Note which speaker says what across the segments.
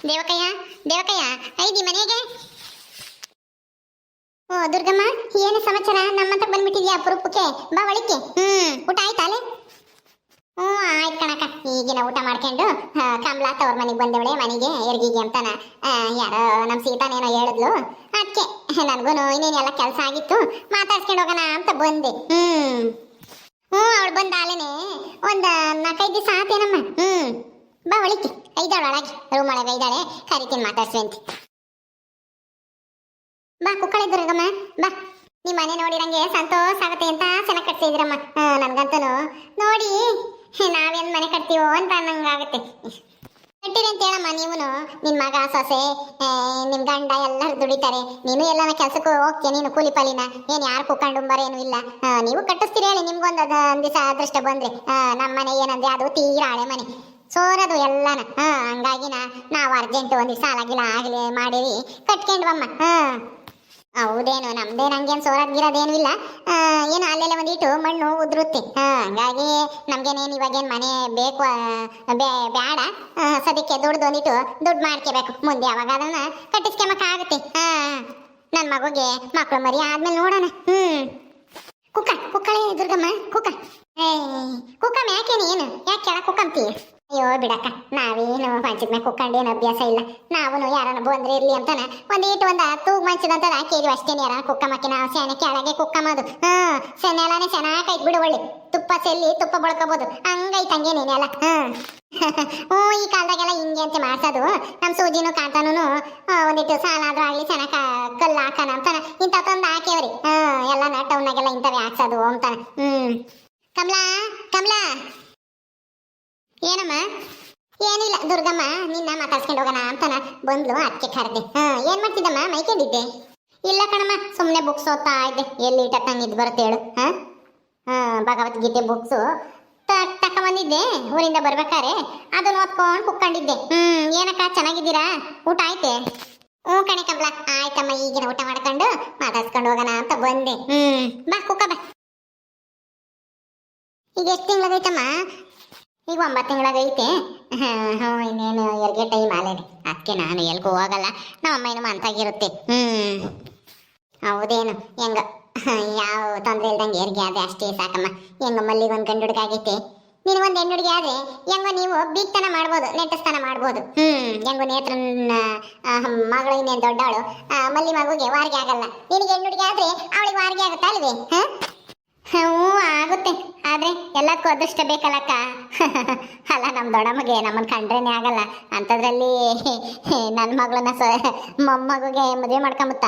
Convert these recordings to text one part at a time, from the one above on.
Speaker 1: ದೇವಕಯ್ಯ ದೇವಕಯ್ಯ ID ಮನೆಗೆ. ಓ, ದುರ್ಗಮ್ಮ, ಏನು ಸಮಾಚಾರ? ನಮ್ಮಂತ ಬಂದ್ಬಿಟ್ಟಿದ್ಯಾ ಅಪರೂಪಕ್ಕೆ? ಬಾ ಒಳಿಕೆ ಹ್ಮ್, ಊಟ ಆಯ್ತಾಲೆ ಹ್ಞೂ, ಆಯ್ತು ಕಣಕ ಈಗಿನ ಊಟ ಮಾಡ್ಕೊಂಡು ಕಮಲಾ ತವ್ರ ಮನೆಗೆ ಬಂದವಳೆ ಮನೆಗೆ, ಎರ್ಗಿಗೆ ಅಂತಾನ. ಯಾರೋ ನಮ್ಮ ಸೀತಾನೇನೋ ಹೇಳಿದ್ಲು. ಅದಕ್ಕೆ ನನಗೂ ಇನ್ನೇನೆಲ್ಲ ಕೆಲಸ ಆಗಿತ್ತು. ಮಾತಾಡ್ಸ್ಕೊಂಡು ಹೋಗೋಣ ಅಂತ ಬಂದೆ. ಹ್ಮ್. ಹ್ಞೂ, ಅವಳು ಬಂದಾಲೇನೆ ಒಂದು ನಾಲ್ಕೈದು ದಿವಸ ಆತೇನಮ್ಮ. ಹ್ಮ್. ಬಾ ಒಳಿಕೆ ಐದಾಳು ಒಳಗೆ. ರೂಮ್ ಒಳಗೆ ಐದಾಳೆ ಕರಿತೀನಿ ಮಾತಾಡ್ಸುವಂತೆ ಬಾ, ಕುಕ್ಕಳೆ ದುರ್ಗಮ್ಮ ಬಾ. ನಿಮ್ಮ ಮನೆ ನೋಡಿರಂಗೆ ಸಂತೋಷ ಆಗುತ್ತೆ ಅಂತ ಚೆನ್ನಾಗಿ ಕಟ್ಸಿದ್ರಮ್ಮ ನನ್ಗಂತೂ ನೋಡಿ, ನಾವೇನ್ ಮನೆ ಕಟ್ತೀವೋ ಅಂತ ಅನ್ನಂಗಾಗತ್ತೆ ಕಟ್ಟಿರಿ ಅಂತ ಹೇಳಮ್ಮ ನೀವು ನಿನ್ ಮಗ, ಸೊಸೆ ನಿಮ್ಮ ನಿಮ್ ಗಂಡ ಎಲ್ಲರೂ ದುಡಿತಾರೆ. ನೀನು ಎಲ್ಲನ ಕೆಲ್ಸಕ್ಕೂ ಹೋಗ್ತೀಯ, ನೀನು ಕೂಲಿ ಪಾಲಿನ. ಏನ್ ಯಾರು ಕುಕ್ಕಂಡು ಏನು ಇಲ್ಲ. ನೀವು ಕಟ್ಟಿಸ್ತೀರಿ ಹೇಳಿ, ನಿಮ್ಗೊಂದು ಅದ- ಒಂದ್ ದಿವಸ ಅದೃಷ್ಟ ಬಂದ್ರೆ. ನಮ್ಮ ಮನೆ ಏನಂದ್ರೆ ಅದು ತೀರಾ ಹಳೆ ಮನೆ. ಸೋರದು ಎಲ್ಲನ. ಹಾ ಹಂಗಾಗಿನ ನಾವು ಅರ್ಜೆಂಟ್ ಒಂದ್ ದಿವಸ ಗಿಲ ಆಗ್ಲಿ ಮಾಡಿರಿ. ಕಟ್ಕೊಂಡ್ವಮ್ಮ. ಹಾ. ಹೌದೇನು ನಮ್ದೇನು ಸೋರದ್ ಸೋರಾಗಿರೋದೇನು ಇಲ್ಲ. ಏನು ಅಲ್ಲೆಲ್ಲ ಒಂದಿಟ್ಟು ಮಣ್ಣು ಉದುರುತ್ತೆ. ಹಂಗಾಗಿ ನಮ್ಗೇನೇನು ಇವಾಗೇನು ಮನೆ ಬೇಕು ಬೇಡ ಸದ್ಯಕ್ಕೆ ದುಡ್ದು ಒಂದಿಟ್ಟು ದುಡ್ಡು ಮಾಡ್ಕೋಬೇಕು. ಮುಂದೆ ಯಾವಾಗ ಅದನ್ನ ಕಟ್ಟಿಸ್ಕೊಂಬಕ್ಕಾಗುತ್ತೆ ಹಾಂ. ನನ್ನ ಮಗುಗೆ ಮಕ್ಕಳು ಮರಿ ಆದ್ಮೇಲೆ ನೋಡೋಣ. ಹ್ಞೂ ಕುಕ್ಕ ಕುಕ್ಕಳೆ ದುರ್ಗಮ್ಮ ಕುಕ್ಕ ಏ ಕುಕ್ಕಮ್ಮ ಯಾಕೇನು ಏನು ಯಾಕೆ ಕೆಳ ಕುಕ್ಕಂತೀಯ? ಅಯ್ಯೋ ಬಿಡಕ್ಕ, ನಾವೇನು ಮಂಚದ ಕುಕ್ಕಂಡು ಏನು ಅಭ್ಯಾಸ ಇಲ್ಲ. ನಾವು ಯಾರನ್ನ ಬಂದ್ರೆ ಇರ್ಲಿ ಅಂತಾನ? ಒಂದಿಟ್ಟು ಒಂದು ತೂಗ್ ಮಂಚದಂತ ಹಾಕಿದ್ವಿ ಅಷ್ಟೇ ಯಾರನ್ನ ಮಾಕಿ ನಾವು ಸೆನೆ ಕೆಳಗೆ ಕುಕ್ಕಮ್ಮದು ಹಾ ಸೆನೆಲಾನೆ ಚೆನ್ನಾಗಿ ಕೈಟ್ ಬಿಡು ಒಳ್ಳೆ. ತುಪ್ಪ ಚೆಲ್ಲಿ ತುಪ್ಪ ಬಳ್ಕೋಬಹುದು ಹಂಗೈತೆ ಹಂಗೆ ನೀನೆಲ್ಲ ಹ್ಞೂ ಈ ಕಾಲದಾಗೆಲ್ಲ ಹಿಂಗೆ ಅಂತ ಮಾಡ್ಸೋದು. ನಮ್ಮ ಸೂಜಿನು ಕಾಂತಾನು ಒಂದಿಟ್ಟು ಸಾಲ ಆದ್ರೂ ಆಗ್ಲಿ ಚೆನ್ನಾಗಿ ಕಲ್ಲು ಹಾಕೋಣ ಅಂತಾನ. ಇಂಥ ತಂದು ಹಾಕ್ಯವ್ರಿ. ಹಾ ಎಲ್ಲ ಟೌನಾಗೆಲ್ಲ ಇಂಥವೇ ಹಾಕ್ಸೋದು ಅಂತಾನ. ಹ್ಞೂ ಕಮಲಾ ಕಮಲಾ. ಏನಮ್ಮ? ಏನಿಲ್ಲ, ದುರ್ಗಮ್ಮ, ನಿನ್ನ ಮಾತಾಡ್ಸ್ಕೊಂಡು ಹೋಗೋಣ ಅಂತಾನ. ಬಂದ್ಲು ಅದಕ್ಕೆ ಕರೆದೆ. ಹಾ, ಏನ್ ಮಾಡ್ತಿದ್ದಮ್ಮ? ಮೈಕೊಂಡಿದ್ದೆ ಇಲ್ಲ ಕಣಮ್ಮ ಸುಮ್ಮನೆ ಬುಕ್ಸ್ ಓದ್ತಾ ಇದ್ದೆ. ಎಲ್ಲಿ ಟಕ್ಕಂಗೆ ಇದು ಬರುತ್ತೆ ಹೇಳು, ಹಾ? ಹಾ ಭಗವದ್ಗೀತೆ ಬುಕ್ಸು ತಕ್ಕ ಬಂದಿದ್ದೆ, ಊರಿಂದ ಬರ್ಬೇಕಾರೆ. ಅದನ್ನ ಓದ್ಕೊಂಡು ಕುಕ್ಕೊಂಡಿದ್ದೆ ಹ್ಮ್, ಏನಕ್ಕ, ಚೆನ್ನಾಗಿದ್ದೀರಾ? ಊಟ ಆಯ್ತೆ? ಹ್ಞೂ ಕಣೆ ಆಯ್ತಮ್ಮ, ಈಗಿನ ಊಟ ಮಾಡ್ಕೊಂಡು ಮಾತಾಡ್ಸ್ಕೊಂಡು ಹೋಗೋಣ ಅಂತ ಬಂದೆ. ಹ್ಮ್, ಬಾ, ಕುಕ್ಕ ಬಾ. ಈಗ ಎಷ್ಟು ತಿಂಗಳಾಗೈತಮ್ಮ? ಈಗ ಒಂಬತ್ತು ತಿಂಗಳಾಗೈತೆ ಹ್ಞೂ ಇನ್ನೇನು ಎರ್ಗೆ ಟೈಮ್ ಆಲೇನೆ ಅದಕ್ಕೆ ನಾನು ಎಲ್ಗೂ ಹೋಗಲ್ಲ. ನಮ್ಮ ಏನು ಮಂತಾಗಿರುತ್ತೆ ಹ್ಮ್. ಹೌದೇನು? ಹೆಂಗ? ಯಾವ ತೊಂದರೆ ಇಲ್ದಂಗೆ ಎರ್ಗೆ ಅಷ್ಟೇ ಸಾಕಮ್ಮ. ಹೆಂಗ ಮಲ್ಲಿಗೆ ಒಂದು ಗಂಡು ಹುಡುಗ ಆಗೈತೆ? ನಿನಗೊಂದು ಹೆಣ್ಣು ಹುಡುಗಿ ಆದ್ರೆ ಹೆಂಗೋ ನೀವು ಬೀಗ್ತನ ಮಾಡ್ಬೋದು ನೆಟ್ಟಸ್ತನ ಮಾಡ್ಬೋದು. ಹ್ಮ್ ಹೆಂಗೋ ನೇತ್ರನ ಆ, ಮಗಳು ಇನ್ನೇನು ದೊಡ್ಡವಳು ಮಲ್ಲಿ ಮಗುಗೆ ವಾರಿಗೆ ಆಗಲ್ಲ. ನಿನಗೆ ಹೆಣ್ಣು ಹುಡುಗಿ ಆದ್ರೆ ಅವಳಿಗೆ ವಾರಿಗೆ ಆಗುತ್ತಾ ಅಲ್ವೇ? ಹಾ? ಹ್ಞೂ, ಆಗುತ್ತೆ. ಆದ್ರೆ ಎಲ್ಲ ಅದೃಷ್ಟ ಬೇಕಲ್ಲಕ್ಕ. ಅಲ್ಲ ನಮ್ಮ ದೊಡ್ಡಮ್ಮಗೆ ನಮ್ಮನ್ನು ಕಂಡ್ರೇನೆ ಆಗಲ್ಲ. ಅಂಥದ್ರಲ್ಲಿ ನನ್ನ ಮಗಳನ್ನ ಸ, ಮೊಮ್ಮಗುಗೆ ಮದುವೆ ಮಾಡ್ಕೊಂಬುತ್ತ?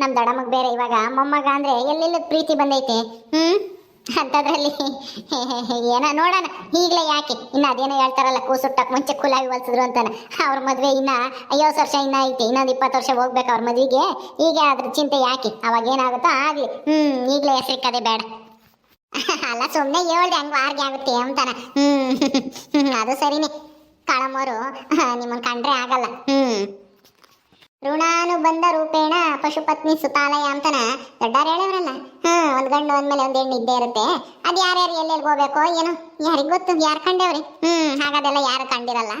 Speaker 1: ನಮ್ಮ ದೊಡ್ಡಮ್ಮಗೆ ಬೇರೆ ಇವಾಗ. ಮೊಮ್ಮಗ ಅಂದರೆ ಎಲ್ಲೆಲ್ಲ ಪ್ರೀತಿ ಬಂದೈತೆ? ಹ್ಞೂ ಅಂಥದ್ರಲ್ಲಿ ಏನ ನೋಡೋಣ. ಈಗಲೇ ಯಾಕೆ? ಇನ್ನು ಅದೇನೋ ಹೇಳ್ತಾರಲ್ಲ ಕೂಸುಟ್ಟಕ್ಕೆ ಮುಂಚೆ ಕುಲಾಗಿ ಹೊಲ್ಸಿದ್ರು ಅಂತಾನೆ. ಅವ್ರ ಮದುವೆ ಇನ್ನ ಐವತ್ತು ವರ್ಷ ಇನ್ನ ಐತೆ. ಇನ್ನೊಂದು ಇಪ್ಪತ್ತು ವರ್ಷ ಹೋಗ್ಬೇಕು ಅವ್ರ ಮದುವೆಗೆ. ಈಗ ಅದ್ರ ಚಿಂತೆ ಯಾಕೆ? ಅವಾಗ ಏನಾಗುತ್ತೋ ಆಗಲಿ. ಹ್ಮ್, ಈಗಲೇ ಹೆಸರಿಕ್ಕದೆ ಬೇಡ. ಅಲ್ಲ ಸುಮ್ಮನೆ ಹೇಳ್ದೆ, ಹಂಗೆ ವಾರ್ಗೆ ಆಗುತ್ತೆ ಅಂತಾನ. ಹ್ಮ್, ಅದು ಸರಿನೇ. ಕಾಳಮ್ಮೋರು ನಿಮ್ಮನ್ನ ಕಂಡ್ರೆ ಆಗಲ್ಲ. ಹ್ಮ್. ಋಣಾನುಬಂಧ ರೂಪೇಣ ಪಶುಪತ್ನಿ ಸುತಾಲಯ ಅಂತಾನ. ದೊಡ್ಡವ್ರು ಹೇಳವ್ರಲ್ಲ. ಹ್ಮ್, ಒಂದ್ ಗಂಡು ಒಂದ್ಮೇಲೆ ಒಂದ್ ಹೆಣ್ಣು ಇದ್ದೇ ಇರುತ್ತೆ. ಅದ್ ಯಾರ್ಯಾರು ಎಲ್ಲೆಲ್ಲಿ ಹೋಗ್ಬೇಕೋ ಏನು, ಯಾರಿಗ್ ಗೊತ್ತು, ಯಾರು ಕಂಡೇವ್ರಿ? ಹ್ಮ್, ಹಾಗಾದೆಲ್ಲ ಯಾರು ಕಂಡಿರಲ್ಲ.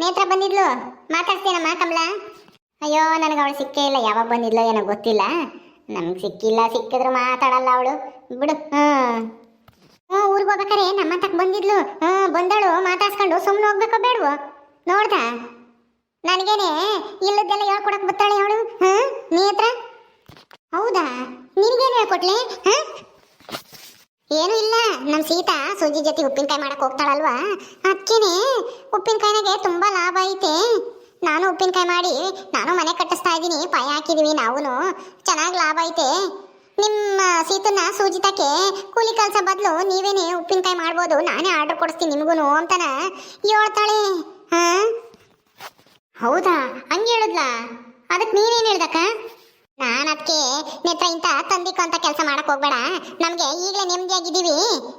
Speaker 1: ನೇತ್ರ ಬಂದಿದ್ಲು? ಮಾತಾಡ್ತೀನಮ್ಮ ಕಮಲ? ಅಯ್ಯೋ, ನನಗೆ ಅವಳು ಸಿಕ್ಕೇ ಇಲ್ಲ. ಯಾವಾಗ ಬಂದಿದ್ಲೋ ಏನೋ ಗೊತ್ತಿಲ್ಲ. ನಮ್ಗೆ ಸಿಕ್ಕಿಲ್ಲ, ಸಿಕ್ಕಿದ್ರು ಮಾತಾಡಲ್ಲ ಅವಳು. ಬಿಡು. ಹ್ಮ್ ಹ್ಞೂ ಊರಿಗೆ ಹೋಗ್ಬೇಕಾರೆ ನಮ್ಮ ತಕ್ಕ ಬಂದಿದ್ಲು. ಹ್ಞೂ ಬಂದಳು. ಮಾತಾಡ್ಸ್ಕೊಂಡು ಸುಮ್ಮನೆ ಹೋಗ್ಬೇಕೋ ಬೇಡವೋ? ನೋಡ್ದ ನನಗೇನೆ ಇಲ್ಲದೆಲ್ಲ ಹೇಳ್ಕೊಡಕ್ ಬರ್ತಾಳೆ ಅವಳು. ಹ್ಞೂ ನೀ ಹತ್ರ? ಹೌದಾ? ನಿನಗೇನು ಹೇಳ್ಕೊಟ್ಲೆ? ಹಾಂ? ಏನು ಇಲ್ಲ. ನಮ್ಮ ಸೀತಾ ಸೂಜಿ ಜೊತೆ ಉಪ್ಪಿನಕಾಯಿ ಮಾಡಕ್ಕೆ ಹೋಗ್ತಾಳಲ್ವಾ? ಅದಕ್ಕೇನೆ ಉಪ್ಪಿನಕಾಯಿನಾಗೆ ತುಂಬ ಲಾಭ ಐತೆ. ನಾನು ಉಪ್ಪಿನಕಾಯಿ ಮಾಡಿ ನಾನು ಮನೆ ಕಟ್ಟಿಸ್ತಾ ಇದ್ದೀನಿ. ಪಾಯ ಹಾಕಿದೀವಿ ನಾವು ಚೆನ್ನಾಗಿ ಲಾಭ ಐತೆ. ನಿಮ್ಮ ಸೀತನ ಸೂಜಿತಕ್ಕೆ ಕೂಲಿ ಕೆಲಸ ಬದಲು ನೀವೇನೆ ಉಪ್ಪಿನಕಾಯಿ ಮಾಡ್ಬೋದು, ನಾನೇ ಆರ್ಡರ್ ಕೊಡಿಸ್ತೀನಿ ನಿಮಗೂ ಅಂತಾನ? ಹೇಳ್ತಾಳೆ ಹಾ? ಹೌದಾ? ಹಂಗೆ ಹೇಳಿದ್ಲಾ? ಅದಕ್ಕೆ ನೀನೇನು ಹೇಳ್ದಕ್ಕ? ನಾನು ಅದಕ್ಕೆ ನೇತ್ರ ಇಂಥ ತಂದಿಕೋ ಅಂತ ಕೆಲಸ ಮಾಡಕ್ ಹೋಗ್ಬೇಡ. ನಮಗೆ ಈಗಲೇ ನೆಮ್ಮದಿಯಾಗಿದ್ದೀವಿ.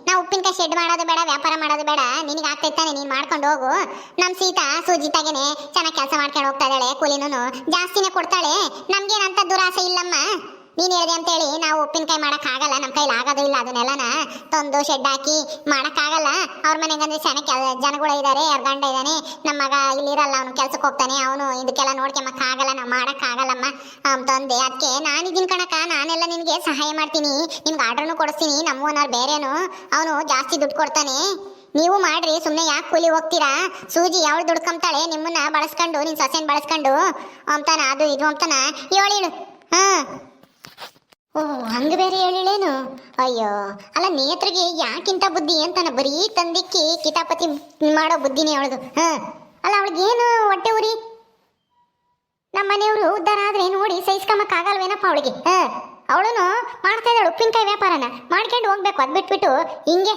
Speaker 1: ನಾವು ಉಪ್ಪಿನಕಾಯಿ ಶೆಡ್ ಮಾಡೋದು ಬೇಡ, ವ್ಯಾಪಾರ ಮಾಡೋದು ಬೇಡ. ನಿನಗೆ ಆಗ್ತೈತಾನೆ ನೀನು ಮಾಡ್ಕೊಂಡು ಹೋಗು. ನಮ್ಮ ಸೀತಾ ಸೂಜಿತಾಗೇನೆ ಚೆನ್ನಾಗಿ ಕೆಲಸ ಮಾಡ್ಕೊಂಡು ಹೋಗ್ತಾ ಇದ್ದಾಳೆ ಕೂಲಿನೂ ಜಾಸ್ತಿನೇ ಕೊಡ್ತಾಳೆ. ನಮ್ಗೇನಂತ ದುರಾಸೆ ಇಲ್ಲಮ್ಮ? ನೀನ್ ಹೇಳಿದೆ ಅಂತೇಳಿ ನಾವು ಉಪ್ಪಿನಕಾಯಿ ಮಾಡಕ್ ಆಗಲ್ಲ ನಮ್ಮ ಕೈಲಿ ಆಗೋದು ಇಲ್ಲ, ಅದನ್ನೆಲ್ಲನ ತಂದು ಶೆಡ್ ಹಾಕಿ ಮಾಡಕ್ ಆಗಲ್ಲ. ಅವ್ರ ಚೆನ್ನಾಗಿ ಕೆಲ ಜನಗಳು ಇದಾರೆ, ಅವ್ರ ಗಂಡ ಇದ್ದಾನೆ ನಮ್ಮ ಮಗ ಇಲ್ಲಿ ಇರಲ್ಲ, ಅವನು ಕೆಲ್ಸಕ್ಕೆ ಹೋಗ್ತಾನೆ, ಅವನು ಇದಕ್ಕೆಲ್ಲ ಮಕ್ಕ ಆಗಲ್ಲ, ನಾವು ಮಾಡಕ್ ಆಗಲ್ಲಮ್ಮ. ಅವ್ನ್ ತಂದೆ ಅದಕ್ಕೆ ನಾನಿದ್ದೀನಿ ಕಣಕ ನಾನೆಲ್ಲ ನಿನಗೆ ಸಹಾಯ ಮಾಡ್ತೀನಿ ನಿಮ್ಗೆ ಆರ್ಡ್ರನ್ನು ಕೊಡಿಸ್ತೀನಿ ನಮ್ಮ ಓನರ್ ಬೇರೆನು, ಅವನು ಜಾಸ್ತಿ ದುಡ್ಡು ಕೊಡ್ತಾನೆ. ನೀವು ಮಾಡ್ರಿ ಸುಮ್ಮನೆ ಯಾಕೆ ಕೂಲಿ ಹೋಗ್ತೀರಾ? ಸೂಜಿ ಯಾವಳು ದುಡ್ಕೊಂತಾಳೆ ನಿಮ್ಮನ್ನ ಬಳಸ್ಕೊಂಡು, ನಿನ್ ಸೊಸೆನ ಬಳಸ್ಕೊಂಡು ಅಂತಾನ ಅದು ಇದು ಅಂತಾನ ಹೇಳಿ ಹಾ. ಓ, ಹಂಗ ಬೇರೆ ಹೇಳಿಳೇನು ಅಯ್ಯೋ, ಅಲ್ಲ ನೇತ್ರಿಗೆ ಯಾಕಿಂತ ಬುದ್ಧಿ ಅಂತಾನ? ಬರೀ ತಂದಿಕ್ಕಿ ಕಿತಾಪತಿ ಮಾಡೋ ಬುದ್ಧಿನೇ ಅವಳದು. ಹ. ಅಲ್ಲ ಅವಳಿಗೇನು ಹೊಟ್ಟೆ ಉರಿ? ನಮ್ಮ ಮನೆಯವರು ಉದ್ದಾರ ಆದ್ರೆ ನೋಡಿ ಸಹಿಸ್ಕೊಂಬಕ್ ಆಗಲ್ವೇನಪ್ಪ ಅವಳಿಗೆ? ಹ. ಅವಳನು ಮಾಡ್ತಾ ಇದ್ದಾಳೆ ಉಪ್ಪಿನಕಾಯಿ ವ್ಯಾಪಾರನ. ಮಾಡ್ಕೊಂಡು ಹೋಗ್ಬೇಕು. ಅದ್ ಹಿಂಗೆ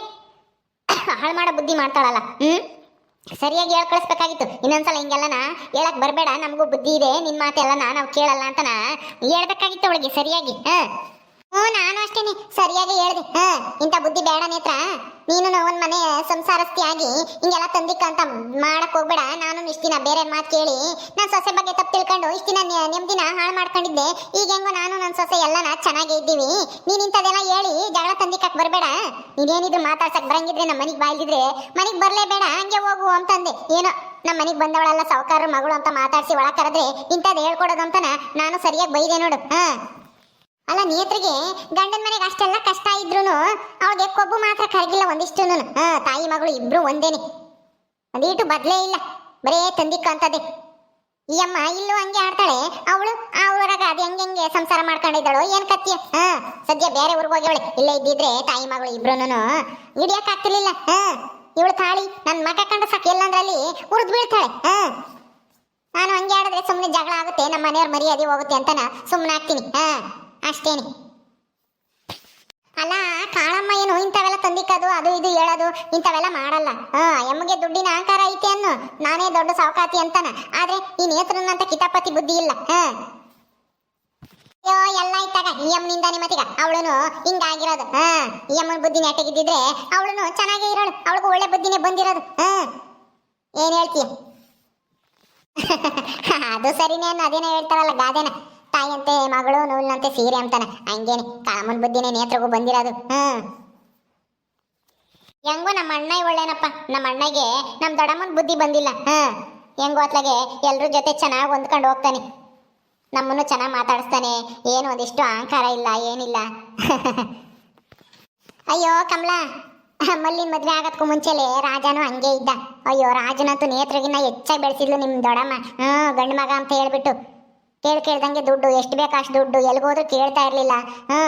Speaker 1: ಹಾಳು ಮಾಡೋ ಬುದ್ಧಿ ಮಾಡ್ತಾಳಲ್ಲ. ಹ್ಮ್? ಸರಿಯಾಗಿ ಹೇಳ್ ಕಳಿಸ್ಬೇಕಾಗಿತ್ತು. ಇನ್ನೊಂದ್ಸಲ ಹಿಂಗೆಲ್ಲನ ಹೇಳಕ್ ಬರಬೇಡ, ನಮಗೂ ಬುದ್ಧಿ ಇದೆ ನಿನ್ನ ಮಾತೆಲ್ಲನ ನಾವು ಕೇಳಲ್ಲ ಅಂತನ ಹೇಳ್ಬೇಕಾಗಿತ್ತು ಅವಳಿಗೆ ಸರಿಯಾಗಿ ಹ್ಞೂ, ನಾನು ಅಷ್ಟೇನೆ, ಸರಿಯಾಗಿ ಹೇಳ್ದೆ, ಹ? ಇಂಥ ಬುದ್ಧಿ ಬೇಡ ನೇತ್ರ. ನೀನು ಒಂದು ಮನೆ ಸಂಸಾರಸ್ತಿ ಆಗಿ ಹಿಂಗೆಲ್ಲ ತಂದಿಕ್ಕ ಅಂತ ಮಾಡಕ್ ಹೋಗ್ಬೇಡ. ನಾನು ಇಷ್ಟು ದಿನ ಬೇರೆ ಮಾತು ಕೇಳಿ ನನ್ನ ಸೊಸೆ ಬಗ್ಗೆ ತಪ್ಪು ತಿಳ್ಕೊಂಡು ಇಷ್ಟು ದಿನ ನಿಮ್ಮ ನೆಮ್ಮದಿನ ಹಾಳು ಮಾಡ್ಕೊಂಡಿದ್ದೆ. ಈಗ ಹೆಂಗೋ ನಾನು ನನ್ನ ಸೊಸೆ ಎಲ್ಲನ ಚೆನ್ನಾಗೇ ಇದ್ದೀವಿ. ನೀನು ಇಂಥದ್ದೆಲ್ಲ ಹೇಳಿ ಜಗಳ ತಂದಿಕ್ಕಕ್ಕೆ ಬರಬೇಡ. ನೀನೇನಿದ್ರು ಮಾತಾಡ್ಸಕ್ ಬರಂಗಿದ್ರೆ ನಮ್ಮ ಮನೆಗೆ ಬಾಯ್ದಿದ್ರೆ ಮನೆಗೆ ಬರ್ಲೇಬೇಡ ಹಂಗೆ ಹೋಗು ಅಂತಂದೆ. ಏನೋ ನಮ್ಮ ಮನೆಗೆ ಬಂದವಳೆಲ್ಲ ಸಾವುಕಾರ ಮಗಳು ಅಂತ ಮಾತಾಡ್ಸಿ ಒಳ ಕರೆದ್ರೆ ಇಂಥದ್ದು ಹೇಳ್ಕೊಡೋದು ಅಂತನ ನಾನು ಸರಿಯಾಗಿ ಬೈದೆ ನೋಡು. ಹಾ. ಅಲ್ಲ, ನೇತ್ರಿಗೆ ಗಂಡನ ಮನೆಗೆ ಅಷ್ಟೆಲ್ಲ ಕಷ್ಟ ಇದ್ರು ಅವಳಿಗೆ ಕೊಬ್ಬು ಮಾತ್ರ ಕರಗಿಲ್ಲ ಒಂದಿಷ್ಟು ಹಾ, ತಾಯಿ ಮಗಳು ಇಬ್ರು ಒಂದೇನೆ. ಅದೇಟು ಬದ್ಲೇ ಇಲ್ಲ. ಬರೇ ತಂದಿಕ್ಕ ಅಂತದೆ ಈ ಅಮ್ಮ ಇಲ್ಲೂ ಹಂಗೆ ಆಡ್ತಾಳೆ. ಅವಳು, ಆ ಊರಾಗ ಅದು ಹೆಂಗೆ ಸಂಸಾರ ಮಾಡ್ಕೊಂಡಿದ್ದಾಳು, ಏನ್ ಕತ್ತಿ ಹಾ, ಸದ್ಯ ಬೇರೆ ಊರಿಗೆ ಹೋಗ್ಯವಳೆ ಇಲ್ಲೇ ಇದ್ದಿದ್ರೆ ತಾಯಿ ಮಗಳು ಇಬ್ರುನು ಹಿಡಿಯಕ್ ಆಗ್ತಿರ್ಲಿಲ್ಲ ಹಾ, ಇವಳು ತಾಳಿ ನನ್ ಮಗ ಕಂಡ ಸಾಕು, ಎಲ್ಲಂದ್ರಲ್ಲಿ ಉರಿದ್ ಬೀಳ್ತಾಳೆ. ಹ, ನಾನು ಹಂಗೆ ಆಡಿದ್ರೆ ಸುಮ್ಮನೆ ಜಗಳ ಆಗುತ್ತೆ ನಮ್ಮ ಮನೆಯವ್ರ ಮರ್ಯಾದೆ ಹೋಗುತ್ತೆ ಅಂತನ ಸುಮ್ಮನೆ ಆಗ್ತೀನಿ. ಹಾ, ಅಷ್ಟೇನೆ. ಅಲ್ಲ ಕಾಳಮ್ಮ ಏನು ಇಂಥವೆಲ್ಲ ತಂದಿಕ್ಕದು, ಅದು ಇದು ಹೇಳೋದು, ಇಂಥವೆಲ್ಲ ಮಾಡಲ್ಲ. ಹಾ, ಎಮ್ಮಗೆ ದುಡ್ಡಿನ ಅಹಂಕಾರ ಐತೆ ಅನ್ನು. ನಾನೇ ದೊಡ್ಡ ಸಾವುಕಾತಿ ಅಂತಾನೆ. ಆದ್ರೆ ಈ ನೇತ್ರನಂತ ಕಿತಾಪತಿ ಬುದ್ಧಿ ಇಲ್ಲ. ಹಾ. ಅಯ್ಯೋ, ಎಲ್ಲ ಇತ್ತಾಗ ಈ ಅಮ್ಮನಿಂದ ಮತ್ತೀಗ ಅವಳುನು ಹಿಂಗಾಗಿರೋದು. ಈ ಅಮ್ಮನ ಬುದ್ಧಿ ನೆಟ್ಟಗಿದ್ದಿದ್ರೆ ಅವಳುನು ಚೆನ್ನಾಗೇ ಇರೋಳು. ಅವಳಿಗೂ ಒಳ್ಳೆ ಬುದ್ಧಿನೇ ಬಂದಿರೋದು. ಹಾ. ಏನ್ ಹೇಳ್ತೀಯ? ಅದು ಸರಿನೇ ಅದೇನೋ ಹೇಳ್ತಾರಲ್ಲ ಗಾದೆನ. ತಾಯಿಯಂತೆ ಮಗಳು ನೂಲಿನಂತೆ ಸೀರೆ ಅಂತಾನೆ. ಹಂಗೇನೆ, ಕಾಮನ್ ಬುದ್ಧಿನೇ ನೇತ್ರಗೂ ಬಂದಿರೋದು. ಹ್ಮ್. ಹೆಂಗೋ ನಮ್ಮ ಅಣ್ಣ ಒಳ್ಳೇನಪ್ಪ. ನಮ್ಮ ಅಣ್ಣಗೆ ನಮ್ಮ ದೊಡ್ಡಮ್ಮನ ಬುದ್ಧಿ ಬಂದಿಲ್ಲ. ಹಾಂ ಹೆಂಗೋ ಅತ್ಲಾಗೆ ಎಲ್ಲರ ಜೊತೆ ಚೆನ್ನಾಗಿ ಹೊಂದ್ಕೊಂಡು ಹೋಗ್ತಾನೆ. ನಮ್ಮನ್ನು ಚೆನ್ನಾಗಿ ಮಾತಾಡಿಸ್ತಾನೆ. ಏನು ಒಂದಿಷ್ಟು ಅಹಂಕಾರ ಇಲ್ಲ, ಏನಿಲ್ಲ. ಅಯ್ಯೋ ಕಮಲಾ ಮಲ್ಲಿನ ಮದುವೆ ಆಗೋದಕ್ಕೂ ಮುಂಚೆಲೆ ರಾಜನು ಹಂಗೆ ಇದ್ದ. ಅಯ್ಯೋ, ರಾಜನಂತೂ ನೇತ್ರಗಿನ್ನ ಹೆಚ್ಚಾಗಿ ಬೆಳೆಸಿದ್ಲು ನಿಮ್ಮ ದೊಡಮ್ಮ ಹ್ಞೂ ಗಂಡು ಮಗ ಅಂತ ಹೇಳ್ಬಿಟ್ಟು. ಕೇಳ್ ಕೇಳ್ದಂಗೆ ದುಡ್ಡು, ಎಷ್ಟು ಬೇಕು ಅಷ್ಟು ದುಡ್ಡು ಎಲ್ಗೋದ್ರು ಕೇಳ್ತಾ ಇರ್ಲಿಲ್ಲ. ಹ್ಞೂ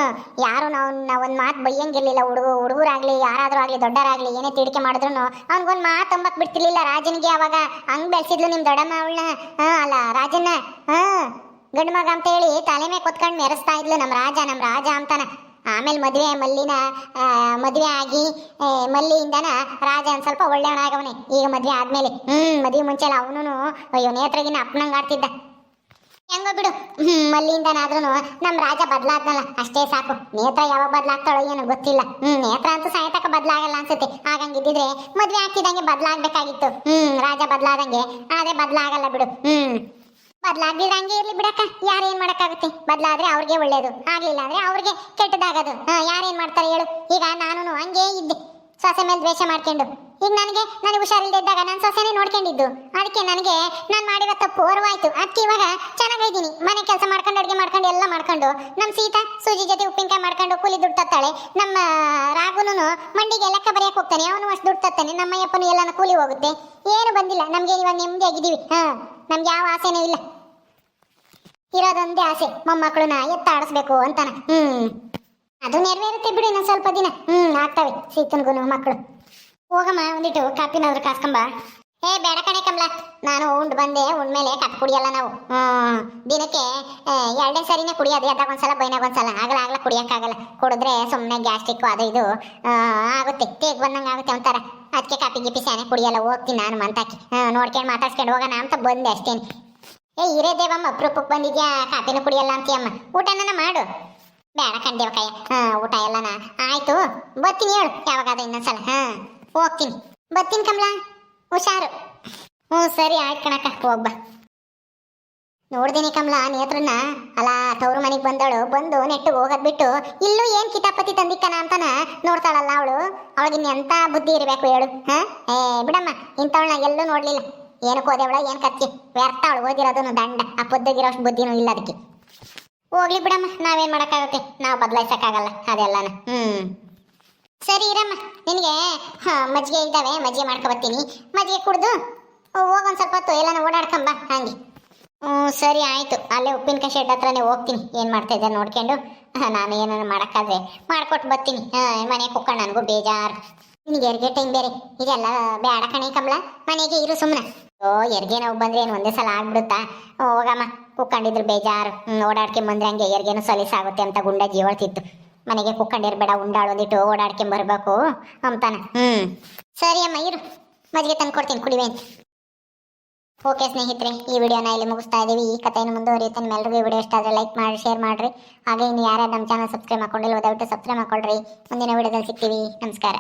Speaker 1: ಯಾರು ನಾವು ನಾವು ಒಂದು ಮಾತು ಬೈಯಂಗಿರಲಿಲ್ಲ ಹುಡುಗ, ಹುಡುಗರಾಗ್ಲಿ, ಯಾರಾದರೂ ಆಗಲಿ, ದೊಡ್ಡರಾಗಲಿ, ಏನೇ ತಿಡಿಕೆ ಮಾಡಿದ್ರು ಅವ್ನಿಗೊಂದು ಮಾತು ಅಂಬಕ್ ಬಿಡ್ತಿರ್ಲಿಲ್ಲ ರಾಜನಿಗೆ ಅವಾಗ. ಹಂಗೆ ಬೆಳೆಸಿದ್ಲು ನಿಮ್ಮ ದೊಡ್ಡಮ್ಮ ಅವಳನ್ನ ಹಾ ಅಲ್ಲ, ರಾಜನ್ನ. ಹಾ ಗಂಡು ಮಗ ಅಂತ ಹೇಳಿ ತಲೆ ಮೇಲೆ ಕೊತ್ಕೊಂಡು ಮೆರೆಸ್ತಾ ಇದ್ಲು ನಮ್ಮ ರಾಜ ನಮ್ಮ ರಾಜ ಅಂತಾನ. ಆಮೇಲೆ ಮದುವೆ, ಮಲ್ಲಿನ ಮದುವೆ ಆಗಿ ಮಲ್ಲಿಯಿಂದನ ರಾಜ ಒಂದು ಸ್ವಲ್ಪ ಒಳ್ಳೆಯವನಾಗವನೇ ಈಗ ಮದುವೆ ಆದಮೇಲೆ. ಹ್ಞೂ ಮದುವೆ ಮುಂಚೆಲ್ಲ ಅವನು ಅಯ್ಯೋ ನೇತ್ರಗಿನ ಅಪ್ಪನಂಗೆ ಆಡ್ತಿದ್ದ. ಹೆಂಗೋ ಬಿಡು. ಹ್ಮ್ ಮಲ್ಲಿಯಿಂದನಾದ್ರೂ ನಮ್ ರಾಜ ಬದ್ಲಾದ್ನಲ್ಲ, ಅಷ್ಟೇ ಸಾಕು. ನೇತ್ರ ಯಾವಾಗ ಬದ್ಲಾಗ್ತಾಳೋ ಏನೋ ಗೊತ್ತಿಲ್ಲ. ಹ್ಮ್, ನೇತ್ರ ಅಂತೂ ಸಾಯತಕ ಬದಲಾಗಲ್ಲ ಅನ್ಸುತ್ತೆ. ಹಾಗಂಗಿದ್ದಿದ್ರೆ ಮದ್ವೆ ಆಗ್ತಿದಂಗೆ ಬದ್ಲಾಗ್ಬೇಕಾಗಿತ್ತು. ಹ್ಮ್, ರಾಜ ಬದ್ಲಾದಂಗೆ. ಆದ್ರೆ ಬದ್ಲಾಗಲ್ಲ ಬಿಡು. ಹ್ಮ್. ಬದಲಾಗಿದ್ರಂಗೆ ಇರ್ಲಿ ಬಿಡಕ್ಕ. ಯಾರೇನ್ ಮಾಡಕ್ಕಾಗುತ್ತೆ? ಬದ್ಲಾದ್ರೆ ಅವ್ರಿಗೆ ಒಳ್ಳೇದು. ಆಗ್ಲಿಲ್ಲ ಅಂದ್ರೆ ಅವ್ರಿಗೆ ಕೆಟ್ಟದಾಗದು. ಹಾ, ಯಾರೇನ್ ಮಾಡ್ತಾರೆ ಹೇಳು. ಈಗ ನಾನು ಹಂಗೆ ಇದ್ದೆ. ಸೊಸೆ ಮೇಲೆ ದ್ವೇಷ ಮಾಡ್ಕೊಂಡು. ಈಗ ನನಗೆ ನನಗೆ ಹುಷಾರಿಲ್ದೇ ಇದ್ದಾಗ ನನ್ನ ಸೊಸೆನೇ ನೋಡ್ಕೊಂಡಿದ್ದು. ಅದಕ್ಕೆ ನನಗೆ ನಾನು ಮಾಡಿರೋ ತಪ್ಪು ಹೊರವಾಯ್ತು ಅದಕ್ಕೆ ಇವಾಗ ಚೆನ್ನಾಗಿದ್ದೀನಿ ಮನೆ ಕೆಲಸ ಮಾಡ್ಕೊಂಡು, ಅಡುಗೆ ಮಾಡ್ಕೊಂಡು, ಎಲ್ಲ ಮಾಡ್ಕೊಂಡು. ನಮ್ಮ ಸೀತಾ, ಸೂಜಿ ಜೊತೆ ಉಪ್ಪಿನಕಾಯಿ ಮಾಡ್ಕೊಂಡು ಕೂಲಿ ದುಡ್ಡು ತತ್ತಾಳೆ ನಮ್ಮ ರಾಗುನು ಮಂಡಿಗೆ ಲೆಕ್ಕ ಬರೆಯಕ್ಕೆ ಹೋಗ್ತಾನೆ. ಅವನು ಅಷ್ಟು ದುಡ್ಡು ತತ್ತಾನೆ ನಮ್ಮ ಅಯ್ಯಪ್ಪನು ಎಲ್ಲನ ಕೂಲಿ ಹೋಗುತ್ತೆ. ಏನು ಬಂದಿಲ್ಲ. ನಮಗೆ ಇವಾಗ ನೆಮ್ಮದಿಯಾಗಿದ್ದೀವಿ. ಹಾ, ನಮ್ಗೆ ಯಾವ ಆಸೆನೇ ಇಲ್ಲ. ಇರೋದೊಂದೇ ಆಸೆ. ಮೊಮ್ಮಕ್ಕಳನ್ನ ಎತ್ತಾಡಿಸ್ಬೇಕು ಅಂತಾನೆ. ಹ್ಮ್. ಅದು ನೆರವೇರುತ್ತೆ ಬಿಡಿ, ಇನ್ನೊಂದು ಸ್ವಲ್ಪ ದಿನ. ಹ್ಮ್, ಆಗ್ತಾವೆ. ಸೀತನ್ಗುನು, ಮಕ್ಕಳು. ಹೋಗಮ್ಮ, ಒಂದಿಟ್ಟು ಕಾಪಿನಾದ್ರು ಕಾಸ್ಕೊಂಬ. ಏ, ಬೇಡ ಕಣೆ ಕಮಲ. ನಾನು ಉಂಡು ಬಂದೆ ಉಂಡ್ಮೇಲೆ ಕಟ್ ಕುಡಿಯಲ್ಲ ನಾವು. ಹ್ಮ್, ದಿನಕ್ಕೆ ಎರಡೇ ಸರಿನೇ ಕುಡಿಯೋದು, ಎದ್ದಾಗ ಒಂದ್ಸಲ ಬೈನಾಗ ಒಂದ್ಸಲ. ಆಗಲ್ಲ ಆಗಲ್ಲ ಕುಡಿಯಕ್ಕಾಗಲ್ಲ. ಕುಡಿದ್ರೆ ಸುಮ್ಮನೆ ಗ್ಯಾಸ್ಟ್ರಿಕ್ ಅದು ಇದು ಆಗುತ್ತೆ. ತೇಗ್ ಬಂದಂಗೆ ಆಗುತ್ತೆ ಒಂಥರ. ಅದಕ್ಕೆ ಕಾಪಿ ಗಿಪಿ ಸ್ಯಾನೆ ಕುಡಿಯಲ್ಲ, ಹೋಗ್ತೀನಿ ನಾನು ಮಂತಾಕಿ. ನೋಡ್ಕೊಂಡು ಮಾತಾಡ್ಸ್ಕೊಂಡು ಹೋಗೋಣ ಅಂತ ಬಂದೆ ಅಷ್ಟೇನೆ. ಏ, ಇರೇ ದೇವಮ್ಮ ಅಪ್ರೂಪಕ್ಕೆ ಬಂದಿದ್ಯಾ? ಕಾಪಿನೂ ಕುಡಿಯಲ್ಲ ಅಂತೀಯಮ್ಮ. ಊಟನ ಮಾಡು. ಬೇಡ ಕಂಡೇವಕಾಯ ಹಾ, ಊಟ ಎಲ್ಲನ? ಆಯ್ತು. ಬರ್ತೀನಿ ಹೇಳು. ಯಾವಾಗಾದ ಇನ್ನೊಂದ್ಸಲ. ಹಾ, ಹೋಗ್ತೀನಿ. ಬರ್ತೀನಿ ಕಮಲಾ. ಹುಷಾರು. ಹ್ಞೂ, ಸರಿ ಆಯ್ತು ಕಣಕ್ಕ. ಹೋಗ್ಬಾ ನೋಡ್ದಿನಿ ಕಮಲ, ನೇತ್ರನ್ನ. ಅಲ್ಲ ತವ್ರ ಮನೆಗೆ ಬಂದಳು. ಬಂದು ನೆಟ್ಟು ಹೋಗದ್ ಬಿಟ್ಟು ಇಲ್ಲೂ ಏನ್ ಕಿತಾಪತಿ ತಂದಿಕ್ಕನ ಅಂತಾನ ನೋಡ್ತಾಳಲ್ಲ ಅವಳು. ಅವಳಿಗಿನ್ ಎಂತ ಬುದ್ಧಿ ಇರಬೇಕು ಹೇಳು. ಹಾ? ಏ, ಬಿಡಮ್ಮ ಇಂಥವಳನ್ನ ಎಲ್ಲೂ ನೋಡ್ಲಿಲ್ಲ. ಏನಕ್ಕೆ ಓದೇವಳ ಏನ್ ಕತ್ತಿ. ವ್ಯರ್ಥ ಅವಳು ಓದಿರೋದನ್ನು ದಂಡ. ಆ ಪೊದ್ದಗಿರೋಷ್ಟು ಬುದ್ಧಿನೂ ಇಲ್ಲ ಅದಕ್ಕೆ. ಹೋಗ್ಲಿ ಬಿಡಮ್ಮ, ನಾವೇನ್ ಮಾಡಕ್ಕಾಗುತ್ತೆ? ನಾವು ಬದಲಾಯಿಸಕ್ಕಾಗಲ್ಲ ಅದೆಲ್ಲನ. ಹ್ಮ್. ಸರಿ ಇರಮ್ಮ, ನಿನಗೆ ಮಜ್ಜಿಗೆ ಇದ್ದಾವೆ, ಮಜ್ಜಿಗೆ ಮಾಡ್ಕೊ ಬರ್ತೀನಿ. ಮಜ್ಜಿಗೆ ಕುಡ್ದು ಹೋಗೊಂದ್ ಸ್ವಲ್ಪ ಹೊತ್ತು ಎಲ್ಲಾನ ಓಡಾಡ್ಕೊಂಬ ಹಂಗೆ. ಹ್ಞೂ ಸರಿ ಆಯಿತು. ಅಲ್ಲೇ ಉಪ್ಪಿನಕಾಯಿ ಶೆಡ್ ಹತ್ರನೇ ಹೋಗ್ತೀನಿ. ಏನು ಮಾಡ್ತಾ ಇದ್ದಾರೆ ನೋಡ್ಕೊಂಡು. ನಾನು ಏನಾರು ಮಾಡೋಕ್ಕಾದ್ರೆ ಮಾಡ್ಕೊಟ್ಟು ಬರ್ತೀನಿ. ಹಾಂ, ಮನೆಗೆ ಕುಕ್ಕಂಡು ನನಗೂ ಬೇಜಾರು. ನಿನಗೆ ಹೆರಿಗೆ ಟೈಮ್ ಬೇರೆ. ಇದೆಲ್ಲ ಬೇಡ ಕಣೆ ಕಮಲ. ಮನೆಗೆ ಇರು ಸುಮ್ಮನೆ ಓ, ಎರ್ಗೆ ನೋವು ಬಂದ್ರೆ ಏನು ಒಂದೇ ಸಲ ಆಗ್ಬಿಡುತ್ತಾ? ಹೋಗಮ್ಮ. ಕುಕ್ಕಂಡಿದ್ರು ಬೇಜಾರು. ಓಡಾಡ್ಕೆ ಬಂದ್ರೆ ಹಂಗೆ ಎರ್ಗೇನು ಸಲೀಸ್ ಆಗುತ್ತೆ ಅಂತ ಗುಂಡ ಜೀವಳ್ತಿತ್ತು. ಮನೆಗೆ ಕುಕ್ಕಂಡಿರ್ಬೇಡ ಉಂಡಾಳೊಂದಿಟ್ಟು ಓಡಾಡ್ಕೊಂಬರ್ಬೇಕು ಅಂತಾನೆ. ಹ್ಮ್. ಸರಿ ಅಮ್ಮ, ಇರು. ಮಜ್ಜಿಗೆ ತಂದು ಕೊಡ್ತೀನಿ, ಕುಡಿವೆ. ಓಕೆ ಸ್ನೇಹಿತರೆ, ಈ ವಿಡಿಯೋನ ಇಲ್ಲಿ ಮುಗಿಸ್ತಾ ಇದ್ದೀವಿ ಈ ಕಥೆಯನ್ನು ಮುಂದುವರಿಯುತ್ತೆ. ನಿಮ್ಮೆಲ್ಲರಿಗೂ ಈ ವಿಡಿಯೋ ಇಷ್ಟ ಆದರೆ ಲೈಕ್ ಮಾಡಿ, ಶೇರ್ ಮಾಡಿರಿ. ಹಾಗೆ ಇನ್ನು ಯಾರ್ಯಾರು ನಮ್ಮ ಚಾನಲ್ ಸಬ್ಸ್ಕ್ರೈಬ್ ಮಾಡ್ಕೊಂಡಿಲ್ಲ ದಯವಿಟ್ಟು ಸಬ್ಸ್ಕ್ರೈಬ್ ಮಾಡ್ಕೊಳ್ರಿ. ಮುಂದಿನ ವಿಡಿಯೋದಲ್ಲಿ ಸಿಗ್ತೀವಿ. ನಮಸ್ಕಾರ.